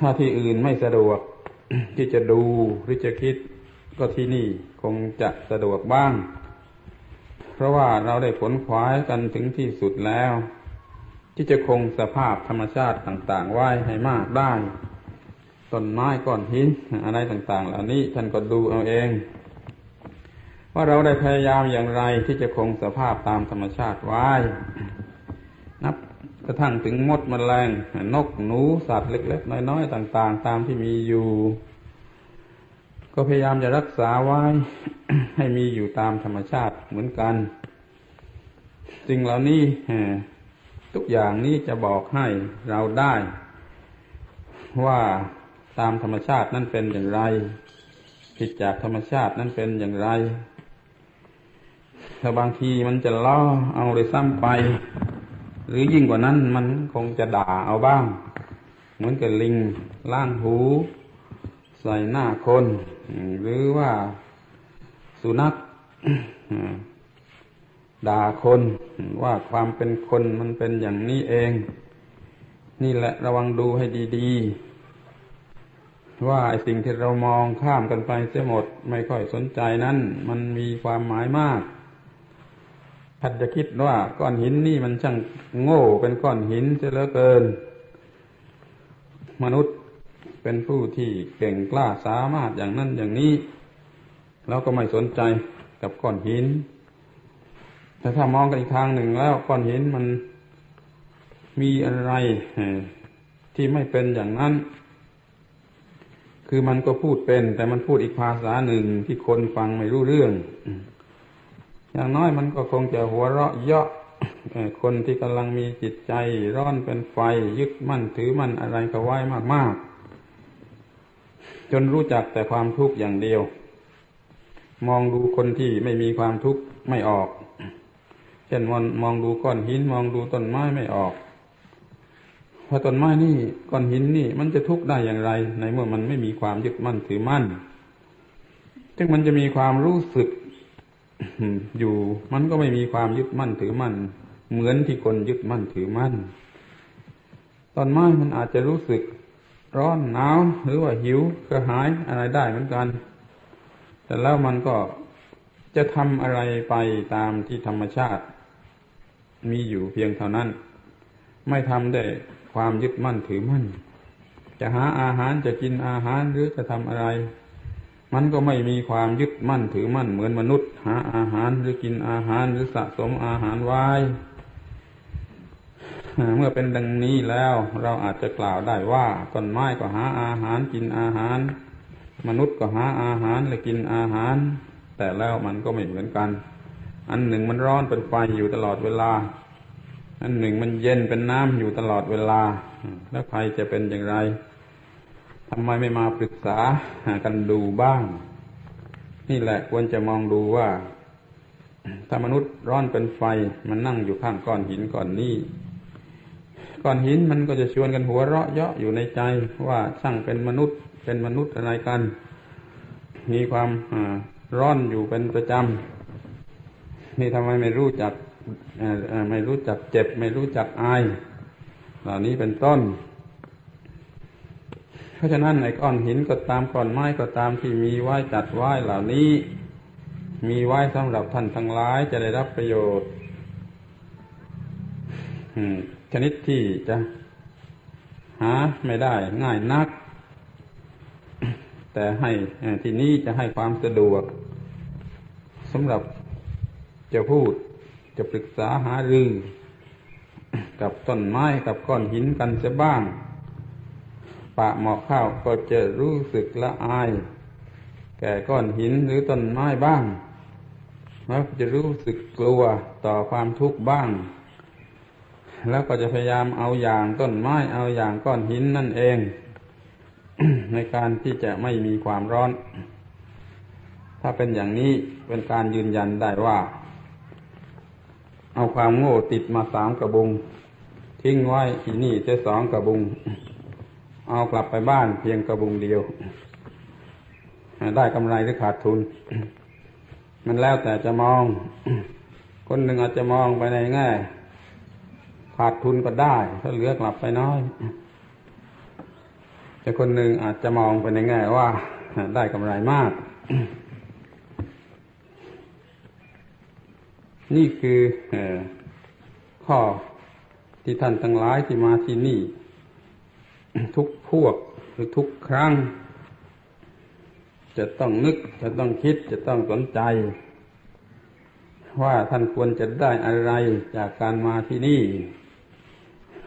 ถ้าที่อื่นไม่สะดวกที่จะดูหรือจะคิดก็ที่นี่คงจะสะดวกบ้าง เพราะว่าเราได้ผลขวายกันถึงที่สุดแล้ว ที่จะคงสภาพธรรมชาติต่าง ๆ ไว้ให้มากได้ต้นไม้ก้อนหินอะไรต่าง ๆ เหล่านี้ท่านก็ดูเอาเอง ว่าเราได้พยายามอย่างไรที่จะคงสภาพตามธรรมชาติไว้ก ระทั่งถึงมดมแมลงนกหนูสัตว์เล็ก ๆ น้อยๆต่าง ๆ ตามที่มีอยู่ ก็พยายามจะรักษาไว้ให้มีอยู่ตามธรรมชาติเหมือนกันสิ่งเหล่านี้ทุกอย่างนี้จะบอกให้เราได้ ว่าตามธรรมชาตินั้นเป็นอย่างไร ผิดจากธรรมชาตินั้นเป็นอย่างไรถ้าบางทีมันจะล่อเอาเลยซ้ำไป หรือยิ่งกว่านั้นมันคงจะด่าเอาบ้าง เหมือนกับลิงล่างหูใส่หน้าคน หรือว่าสุนัขด่าคนว่าความเป็นคนมันเป็นอย่างนี้เอง นี่แหละระวังดูให้ดีๆ ว่าไอ้สิ่งที่เรามองข้ามกันไปเสียหมด ไม่ค่อยสนใจนั้น มันมีความหมายมาก ท่านจะคิดว่าก้อนหินนี่มันช่างโง่เป็นก้อนหินเสียเหลือเกิน มนุษย์เป็นผู้ที่เก่งกล้าสามารถอย่างนั้นอย่างนี้ แล้วก็ไม่สนใจกับก้อนหิน แต่ถ้ามองกันอีกทางหนึ่งแล้วก้อนหินมันมีอะไรที่ไม่เป็นอย่างนั้น คือมันก็พูดเป็น แต่มันพูดอีกภาษาหนึ่งที่คนฟังไม่รู้เรื่อง อย่างน้อยมันก็คงจะหัวเราะเยาะคนที่กำลังมีจิตใจร้อนเป็นไฟยึดมั่นถือมั่นอะไรก็ไว้มาก ๆ จนรู้จักแต่ความทุกข์อย่างเดียว มองดูคนที่ไม่มีความทุกข์ไม่ออก เช่นมองมองดูก้อนหินมองดูต้นไม้ไม่ออกพราะต้นไม้นี่ก้อนหินนี่ มันจะทุกข์ได้อย่างไร ในเมื่อมันไม่มีความยึดมั่นถือมั่น ซึ่งมันจะมีความรู้สึก อยู่มันก็ไม่มีความยึดมั่นถือมั่น เหมือนที่คนยึดมั่นถือมั่น ตอนไม้มันอาจจะรู้สึกร้อนหนาวหรือว่าหิวกระหายอะไรได้เหมือนกัน แต่แล้วมันก็จะทำอะไรไปตามที่ธรรมชาติ มีอยู่เพียงเท่านั้น ไม่ทำได้ความยึดมั่นถือมั่น จะหาอาหารจะกินอาหารหรือจะทำอะไร มันก็ไม่มีความยึดมั่นถือมั่นเหมือนมนุษย์ หาอาหารหรือกินอาหารหรือสะสมอาหารไว้เมื่อเป็นดังนี้แล้วเราอาจจะกล่าวได้ว่าต้นไม้ก็หาอาหารกินอาหาร มนุษย์ก็หาอาหารและกินอาหาร แต่แล้วมันก็ไม่เหมือนกัน อันหนึ่งมันร้อนเป็นไฟอยู่ตลอดเวลา อันหนึ่งมันเย็นเป็นน้ำอยู่ตลอดเวลา แล้วใครจะเป็นอย่างไร ทำไมไม่มาปรึกษากันดูบ้าง นี่แหละควรจะมองดูว่า ถ้ามนุษย์ร้อนเป็นไฟ มันนั่งอยู่ข้างก้อนหินก้อนนี้ก้อนหินมันก็จะชวนกันหัวเราะเยาะอยู่ในใจว่าช่างเป็นมนุษย์เป็นมนุษย์อะไรกัน มีความร้อนอยู่เป็นประจำนี่ทำไมไม่รู้จักไม่รู้จักเจ็บ ไม่รู้จักอาย เหล่านี้เป็นต้น เพราะฉะนั้นในก้อนหินก็ตามก้อนไม้ก็ตามที่มีไหว้จัดไหว้เหล่านี้ มีไหว้สำหรับท่านทั้งหลายจะได้รับประโยชน์ชนิดที่จะหาไม่ได้ง่ายนัก แต่ให้ที่นี้จะให้ความสะดวกสำหรับจะพูดจะปรึกษาหารือ กับต้นไม้กับก้อนหินกันจะบ้าง ปะหมอกข้าวก็จะรู้สึกละอาย แก่ก้อนหินหรือต้นไม้บ้างแล้วจะรู้สึกกลัวต่อความทุกข์บ้าง แล้วก็จะพยายามเอาอย่างต้นไม้เอาอย่างก้อนหินนั่นเอง ในการที่จะไม่มีความร้อน ถ้าเป็นอย่างนี้เป็นการยืนยันได้ว่า เอาความโง่ติดมาสามกระบุง ทิ้งไว้ที่นี่จะสองกระบุง เอากลับไปบ้านเพียงกระบุงเดียว ได้กำไรหรือขาดทุน มันแล้วแต่จะมอง คนหนึ่งอาจจะมองไปในแง่ขาดทุนก็ได้ถ้าเหลือกลับไปน้อย แต่คนหนึ่งอาจจะมองไปในแง่ว่า ได้กำไรมาก นี่คือข้อที่ท่านทั้งหลายที่มาที่นี่ ทุกพวกหรือทุกครั้ง จะต้องนึกจะต้องคิดจะต้องสนใจ ว่าท่านควรจะได้อะไรจากการมาที่นี่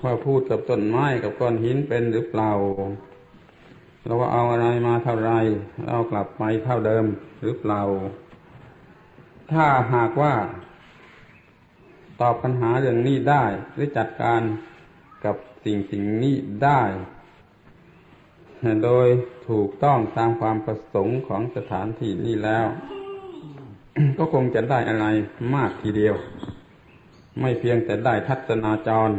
ว่าพูดกับต้นไม้กับก้อนหินเป็นหรือเปล่าเราว่าเอาอะไรมาเท่าไรเอากลับไปเท่าเดิมหรือเปล่า ถ้าหากว่า ตอบปัญหาเรื่องนี้ได้หรือจัดการกับ สิ่งสิ่งนี้ได้ โดยถูกต้องตามความประสงค์ของสถานที่นี้แล้ว ก็คงจะได้อะไรมากทีเดียว ไม่เพียงแต่ได้ทัศนาจร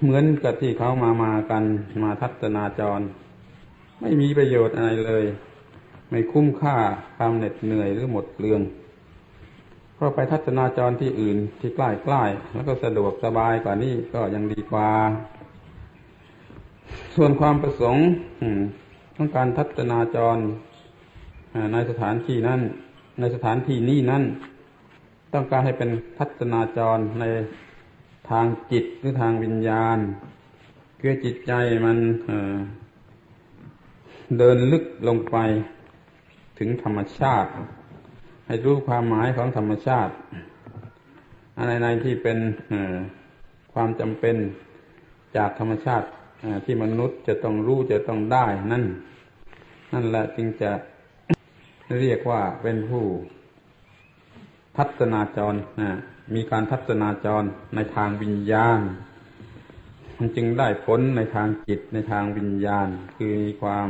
เหมือนกับที่เขามามากันมาทัศนาจร ไม่มีประโยชน์อะไรเลย ไม่คุ้มค่าความเหน็ดเหนื่อยหรือหมดเปลือง เพราะไปทัศนาจรที่อื่นที่ใกล้ใกล้แล้วก็สะดวกสบายกว่านี้ก็ยังดีกว่า ส่วนความประสงค์ต้องการทัศนาจรในสถานที่นั้น ในสถานที่นี้นั้น ต้องการให้เป็นทัศนาจรในทางจิตหรือทางวิญญาณคือจิตใจมันเดินลึกลงไปถึงธรรมชาติ ให้รู้ความหมายของธรรมชาติอะไรในที่เป็นความจำเป็นจากธรรมชาติที่มนุษย์จะต้องรู้จะต้องได้นั่น นั่นแหละจึงจะเรียกว่าเป็นผู้ทัศนาจรนะมีการทัศนาจรในทางวิญญาณ มันจึงได้ผลในทางจิตในทางวิญญาณ คือมีความ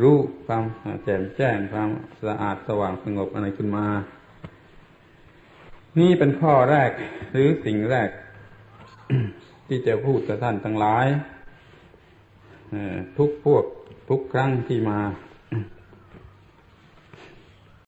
รู้ความแจ่มแจ้งความสะอาดสว่างสงบอะไรขึ้นมา นี่เป็นข้อแรกหรือสิ่งแรก ที่จะพูดกับท่านทั้งหลายทุกพวกทุกครั้งที่มา